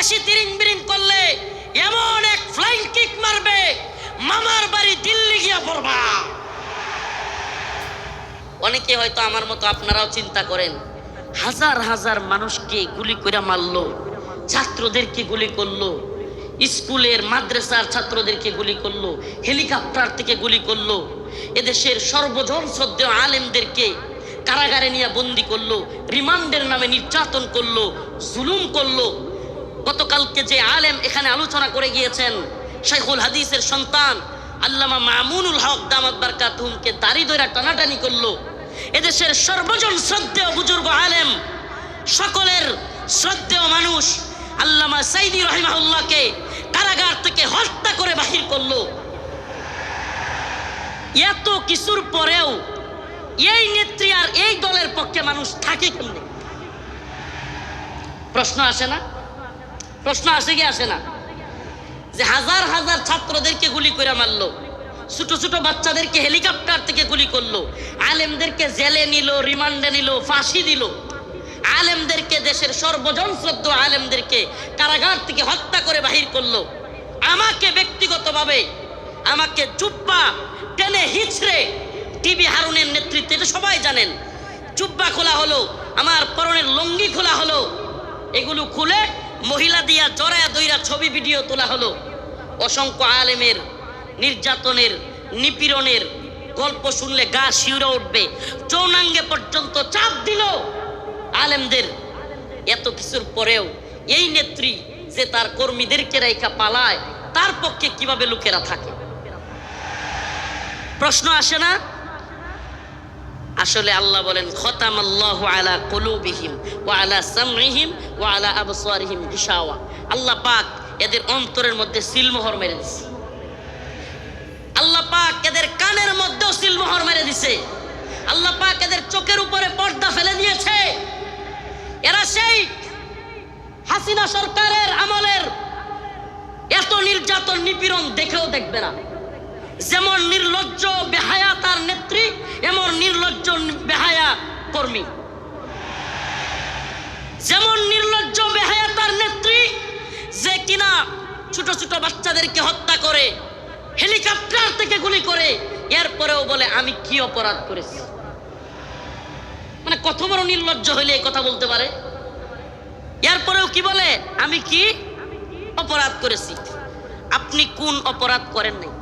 বেশি তিরিং বিরিং করলে এমন এক ফ্লাইং কিক মারবে, মামার বাড়ি দিল্লি গিয়া পড়বা। অনেকে হয়তো আমার মতো আপনারাও চিন্তা করেন, হাজার হাজার মানুষকে গুলি করে মারলো, ছাত্রদেরকে গুলি করল, স্কুলের মাদ্রাসার ছাত্রদেরকে গুলি করল, হেলিকপ্টার থেকে গুলি করল, এদেশের সর্বজন শ্রদ্ধেয় আলেমদেরকে কারাগারে নিয়ে বন্দি করল, রিমান্ডের নামে নির্যাতন করল, জুলুম করল গতকালকে যে আলেম এখানে আলোচনা করে গিয়েছেন শেখুল হাদিসের সন্তান আল্লামা মামুনুল হক দামাত বারকাতুমকে দাড়ি দইরা টানাটানি করল। এদেশের সর্বজন শ্রদ্ধেয় বুজুর্গ আলেম, সকলের শ্রদ্ধেয় মানুষ আল্লামা সাইদি রহিমাহুল্লাহকে কারাগার থেকে হত্যা করে বাহির করল। এত কিছুর পরেও এই নেত্রী আর এই দলের পক্ষে মানুষ থাকে কেমনে? প্রশ্ন আসে না? প্রশ্ন আসে কি আসে না? যে হাজার হাজার ছাত্রদেরকে গুলি করে মারলো, ছোট ছোট বাচ্চাদেরকে হেলিকপ্টার থেকে গুলি করল, আলেমদেরকে জেলে নিল, রিমান্ডে নিল, ফাঁসি দিল। আলেমদেরকে দেশের সর্বজন শ্রদ্ধ আলেমদেরকে কারাগার থেকে হত্যা করে বাহির করল। আমাকে ব্যক্তিগতভাবে আমাকে চুপ্পা টেনে হিচড়ে টিভি হারুনের নেতৃত্বে, এটা সবাই জানেন চুব্বা খোলা হলো, আমার পরনের লঙ্গি খোলা হলো, এগুলো খুলে মহিলা দিয়া জড়ায়া দইরা ছবি, ভিডিও তোলা হলো। অসংখ্য আলেমের, নির্যাতনের, নিপীড়নের গল্প শুনলে গা শিউরে উঠবে। চৌনাঙ্গে পর্যন্ত চাপ দিল আলেমদের। এত কিছুর পরেও এই নেত্রী যে তার কর্মীদেরকে রেখা পালায়, তার পক্ষে কীভাবে লোকেরা থাকে? প্রশ্ন আসে না? আসলে আল্লাহ বলেন খতাম আল্লাহ আলা কুলুবিহিম ওয়া আলা সামরিহিম ওয়া আলা আবসারিহিম গিশাওয়া। আল্লাহ পাক এদের অন্তরের মধ্যে সিলমোহর মেরে দিছে। আল্লাহ পাক এদের কানের মধ্যেও সিলমোহর মেরে দিছে। আল্লাহ পাক এদের চোখের উপরে পর্দা ফেলে দিয়েছে। এরা সেই হাসিনা সরকারের আমলের এত নির্যাতন নিপীড়ন দেখেও দেখবে না। যেমন নির্লজ্জ বেহায়া তার নেত্রী, এমন কর্মী। যেমন নির্লজ্জ বেহায়া তার নেত্রী, যে কিনা ছোট ছোট বাচ্চাদেরকে হত্যা করে, হেলিকপ্টার থেকে গুলি করে এরপরেও বলে, আমি কি অপরাধ করেছি? মানে কত বড় নির্লজ্জ হইলে এই কথা বলতে পারে? এরপরেও কি বলে, আমি কি অপরাধ করেছি? আপনি কোন অপরাধ করেন নাই?